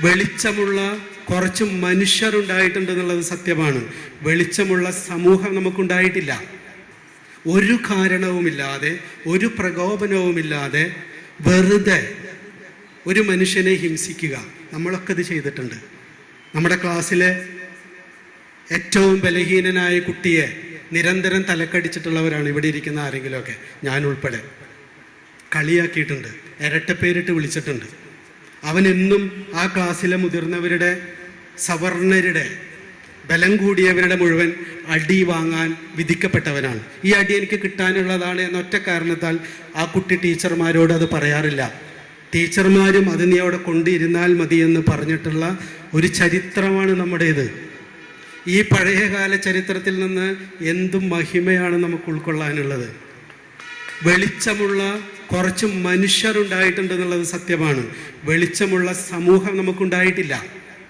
വെളിച്ചമുള്ള കുറച്ച് മനുഷ്യരുണ്ടായിട്ടുണ്ട് എന്നുള്ളത് സത്യമാണ്. വെളിച്ചമുള്ള സമൂഹം നമുക്കുണ്ടായിട്ടില്ല. ഒരു കാരണവുമില്ലാതെ ഒരു പ്രകോപനവുമില്ലാതെ വെറുതെ ഒരു മനുഷ്യനെ ഹിംസിക്കുക. നമ്മളൊക്കെ ഇത് ചെയ്തിട്ടുണ്ട്. നമ്മുടെ ക്ലാസ്സിലെ ഏറ്റവും ബലഹീനനായ കുട്ടിയെ നിരന്തരം തലക്കടിച്ചിട്ടുള്ളവരാണ് ഇവിടെ ഇരിക്കുന്ന ആരെങ്കിലുമൊക്കെ. ഞാൻ ഉൾപ്പെടെ. കളിയാക്കിയിട്ടുണ്ട്. ഇരട്ടപ്പേരിട്ട് വിളിച്ചിട്ടുണ്ട്. അവൻ എന്നും ആ ക്ലാസ്സിലെ മുതിർന്നവരുടെ സവർണരുടെ ബലം കൂടിയവരുടെ മുഴുവൻ അടി വാങ്ങാൻ വിധിക്കപ്പെട്ടവനാണ്. ഈ അടി എനിക്ക് കിട്ടാനുള്ളതാണ് എന്നൊറ്റ കാരണത്താൽ ആ കുട്ടി ടീച്ചർമാരോട് അത് പറയാറില്ല. ടീച്ചർമാരും അത് നീ അവിടെ കൊണ്ടിരുന്നാൽ മതി എന്ന് പറഞ്ഞിട്ടുള്ള ഒരു ചരിത്രമാണ് നമ്മുടേത്. ഈ പഴയകാല ചരിത്രത്തിൽ നിന്ന് എന്തും മഹിമയാണ് നമുക്ക് ഉൾക്കൊള്ളാനുള്ളത്. വെളിച്ചമുള്ള കുറച്ച് മനുഷ്യരുണ്ടായിട്ടുണ്ടെന്നുള്ളത് സത്യമാണ്. വെളിച്ചമുള്ള സമൂഹം നമുക്കുണ്ടായിട്ടില്ല.